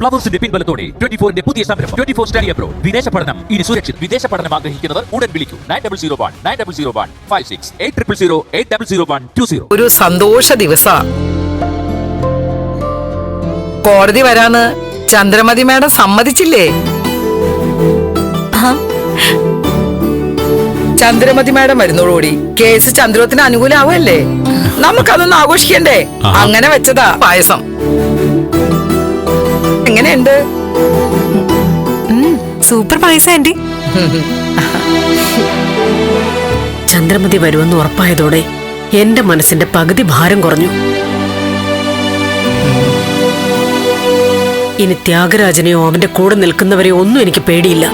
ഫ്ലവേഴ്സിന്റെ പിൻബലത്തോടെ twenty ഫോറിന്റെ പുതിയ സംരംഭം. ട്വന്റി ഫോർ സ്റ്റഡി അബ്രോഡ് വിദേശ പഠനം. ഇനി സുരക്ഷിത് വിദേശ പഠനം ആഗ്രഹിക്കുന്നവർ ഉടൻ വിളിക്കൂ. Nine double zero one nine double zero one five six eight triple zero eight double zero one two zero ഒരു സന്തോഷ ദിവസ. കോടതി വരാന്ന് ചന്ദ്രമതി മാഡം സമ്മതിച്ചില്ലേ? ചന്ദ്രമതി മാഡം വരുന്നതോടുകൂടി കേസ് ചന്ദ്രത്തിന് അനുകൂലമാവല്ലേ നമുക്കതൊന്നും ആഘോഷിക്കണ്ടേ? അങ്ങനെ വെച്ചതാ പായസം. എങ്ങനെയുണ്ട്? സൂപ്പർ പായസം ആന്റി. ചന്ദ്രമതി വരുമെന്ന് ഉറപ്പായതോടെ എന്റെ മനസ്സിന്റെ പകുതി ഭാരം കുറഞ്ഞു. ഇനി ത്യാഗരാജനെയോ അവന്റെ കൂടെ നിൽക്കുന്നവരെയോ ഒന്നും എനിക്ക് പേടിയില്ല.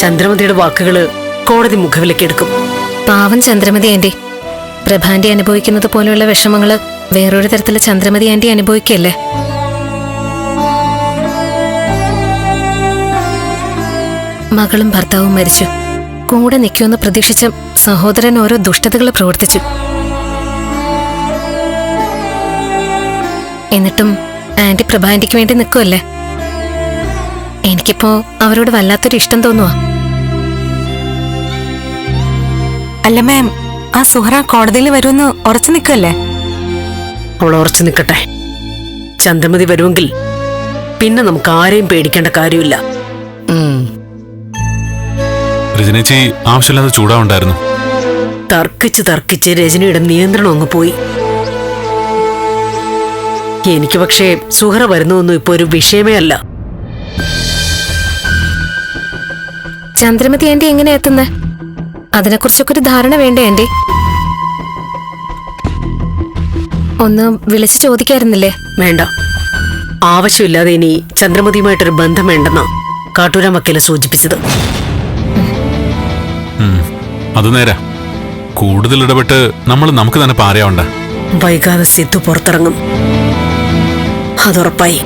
ചന്ദ്രമതിയുടെ വാക്കുകൾ കോടതി മുഖവിലേക്ക് എടുക്കും. പാവം ചന്ദ്രമതി ആന്റി. പ്രഭാന്റെ അനുഭവിക്കുന്നത് പോലെയുള്ള വിഷമങ്ങൾ വേറൊരു തരത്തിലെ ചന്ദ്രമതി ആന്റി അനുഭവിക്കല്ലേ? മകളും ഭർത്താവും മരിച്ചു. കൂടെ നിൽക്കുമെന്ന് പ്രതീക്ഷിച്ച സഹോദരൻ ഓരോ ദുഷ്ടതകൾ പ്രവർത്തിച്ചു. എന്നിട്ടും ആന്റി പ്രഭാന്റിക്ക് വേണ്ടി നിൽക്കുമല്ലേ എനിക്കിപ്പോ അവരോട് വല്ലാത്തൊരു ഇഷ്ടം തോന്നുവാ. അല്ല മാം ആ സുഹറ കോടതിയിൽ വരുമെന്ന് ഉറച്ചു നിൽക്കല്ലേ അവൾ ഉറച്ചു നിൽക്കട്ടെ. ചന്ദ്രമതി വരുമെങ്കിൽ പിന്നെ നമുക്ക് ആരെയും പേടിക്കേണ്ട കാര്യമില്ല. രജനേച്ചി ആവശ്യമില്ലാതെ ചൂടാവുണ്ടായിരുന്നു. തർക്കിച്ച് തർക്കിച്ച് രജനിയുടെ നിയന്ത്രണം അങ്ങ് പോയി. എനിക്ക് പക്ഷേ സുഹറ വരുന്നതൊന്നും ഇപ്പൊ ഒരു വിഷയമേ അല്ല. ചന്ദ്രമതി ആന്റി എങ്ങനെ എത്തുന്നത് അതിനെക്കുറിച്ചൊക്കെ ഒരു ധാരണ വേണ്ടേ ആന്റി? ഒന്ന് വിളിച്ചു ചോദിക്കായിരുന്നില്ലേ? വേണ്ട. ആവശ്യമില്ലാതെ ഇനി ചന്ദ്രമതിയുമായിട്ടൊരു ബന്ധം വേണ്ടെന്നാ കാട്ടൂരാ വക്കീൽ സൂചിപ്പിച്ചത്. അത് നേരാ. കൂടുതൽ ഇടപെട്ട് നമ്മൾ നമുക്ക് തന്നെ പാരയാവണ്ട. വൈകാതെ സിദ്ധു പുറത്തിറങ്ങും. അതുറപ്പായി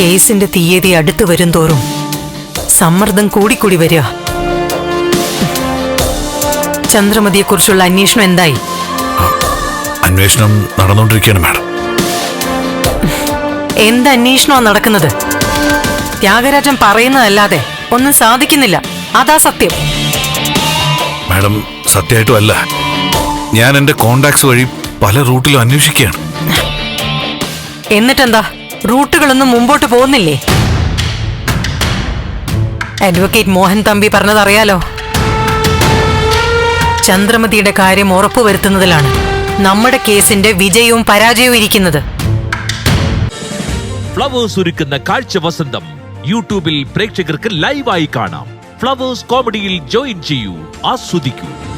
കേസിന്റെ തീയതി അടുത്തു വരും തോറും സമ്മർദ്ദം കൂടിക്കൂടി വരിക. ചന്ദ്രമതിയെക്കുറിച്ചുള്ള അന്വേഷണം എന്തായി? അന്വേഷണം നടന്നുകൊണ്ടിരിക്കുകയാണ് മാഡം. എന്ത് അന്വേഷണമാണ് നടക്കുന്നത്? ത്യാഗരാജൻ പറയുന്നതല്ലാതെ ഒന്നും സാധിക്കുന്നില്ല. അതാ സത്യം. മാഡം സത്യമായിട്ടും അല്ല. ഞാൻ എന്റെ കോണ്ടാക്ട്സ് വഴി പല റൂട്ടിലും അന്വേഷിക്കുകയാണ്. എന്നിട്ടെന്താ? റൂട്ടുകളൊന്നും മുമ്പോട്ട് പോകുന്നില്ലേ? അഡ്വക്കേറ്റ് മോഹൻ തമ്പി പറഞ്ഞതറിയാലോ? ചന്ദ്രമതിയുടെ കാര്യം ഉറപ്പുവരുത്തുന്നതിലാണ് നമ്മുടെ കേസിന്റെ വിജയവും പരാജയവും ഇരിക്കുന്നത്. ഫ്ലവേഴ്സ് ഒരുക്കുന്ന കാഴ്ച വസന്തം യൂട്യൂബിൽ പ്രേക്ഷകർക്ക് ലൈവായി കാണാം. ഫ്ലവേഴ്സ് കോമഡിയിൽ ജോയിൻ ചെയ്യൂ ആസ്വദിക്കൂ.